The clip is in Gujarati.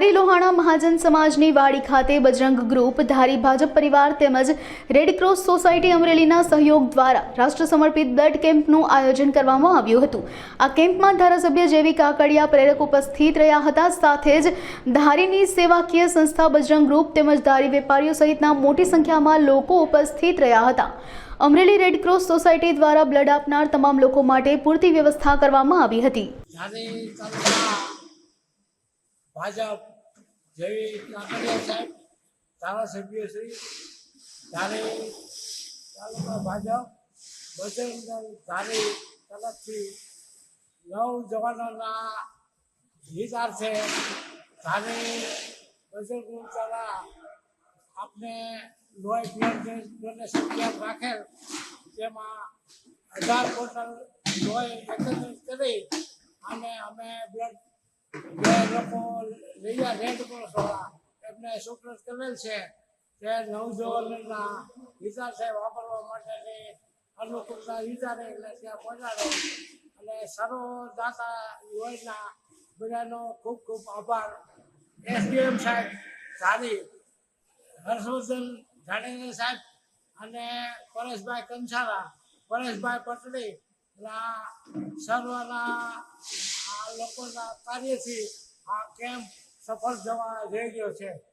ધારી લોહાણા મહાજન સમાજની વાડી ખાતે બજરંગ ગ્રુપ, ધારી ભાજપ પરિવાર તેમજ રેડક્રોસ સોસાયટી અમરેલીના સહયોગ દ્વારા રાષ્ટ્ર સમર્પિત બ્લડ કેમ્પનું આયોજન કરવામાં આવ્યું હતું. આ કેમ્પમાં ધારાસભ્ય જેવી કાકડિયા પ્રેરક ઉપસ્થિત રહ્યા હતા. સાથે જ ધારીની સેવાકીય સંસ્થા બજરંગ ગ્રુપ તેમજ ધારી વેપારીઓ સહિતના મોટી સંખ્યામાં લોકો ઉપસ્થિત રહ્યા હતા. અમરેલી રેડક્રોસ સોસાયટી દ્વારા બ્લડ આપનાર તમામ લોકો માટે પૂરતી વ્યવસ્થા કરવામાં આવી હતી. ભાજપ, જેવી કાંકરિયા સાહેબ ધારાસભ્ય શ્રી ધારી તાલુકા ભાજપ બજરંગ ધારી તરફથી નવ જવાનોના હિતાર્થે ધારી બજરંગ દ્વારા આપને લોહી બ્લડ ડોનેશન કેમ્પ રાખેલ તેમાં હજાર બોટલ લોહી એકત્રિત કરી અને અમે બ્લડ બે લોકો લઈ રેડ વાળા. એમને સુપ્રત કરેલ છે. તે નવજવાનના સાહેબ વાપરવા માટેની અનુકૂળતા વિચારે એટલે ત્યાં પહોંચાડે. અને સર્વ દાતા યોજના બધાનો ખૂબ ખૂબ આભાર. એસડીએમ સાહેબ, ધારી, હર્ષવર્ધન જાડેજા સાહેબ અને પરેશભાઈ કંસારા, પરેશભાઈ પટણી સર્વના આ લોકોના કાર્યથી આ કેમ્પ સફળ જવા જઈ રહ્યો છે.